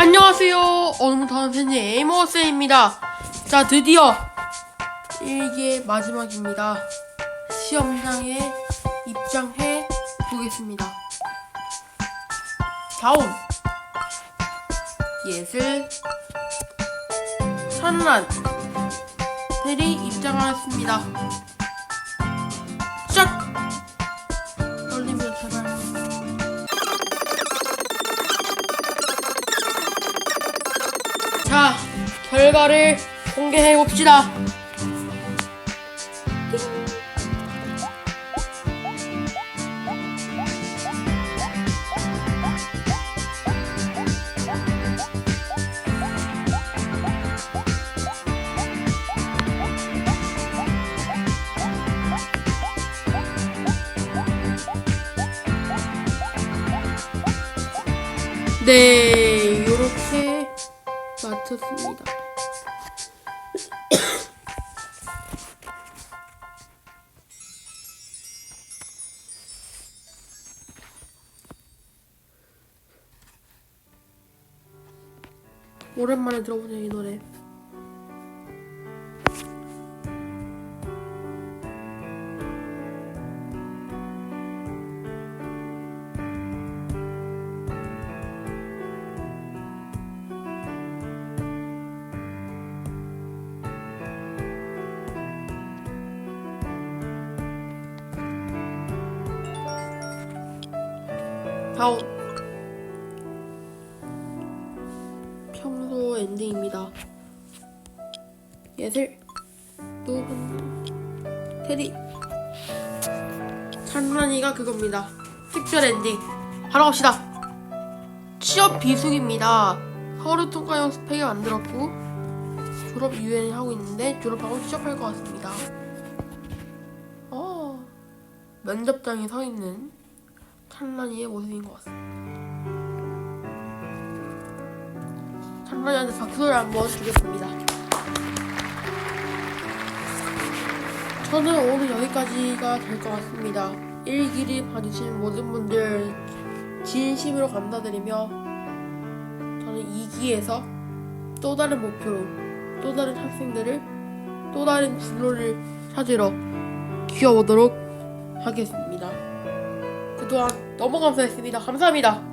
안녕하세요. 오늘부터 팬님 에이머스입니다. 자, 드디어 일기의 마지막입니다. 시험장에 입장해 보겠습니다. 다음 예슬 산란 들이 입장하였습니다. 자, 결과를 공개해 봅시다. 네, 마쳤습니다. 오랜만에 들어보네 이 노래. 다음 평소 엔딩입니다. 예슬 누군 테리 찬란이가 그겁니다. 특별 엔딩 바로 갑시다. 취업 비숙입니다. 서류 통과용 스펙을 만들었고 졸업 유예를 하고 있는데 졸업하고 취업할 것 같습니다. 어 면접장에 서 있는 찬란이의 모습인 것 같습니다. 찬란이한테 박수를 한번 주겠습니다. 저는 오늘 여기까지가 될 것 같습니다. 일기를 봐주신 모든 분들 진심으로 감사드리며 저는 2기에서 또 다른 목표로 또 다른 학생들을 또 다른 진로를 찾으러 기어보도록 하겠습니다. 그동안 너무 감사했습니다. 감사합니다.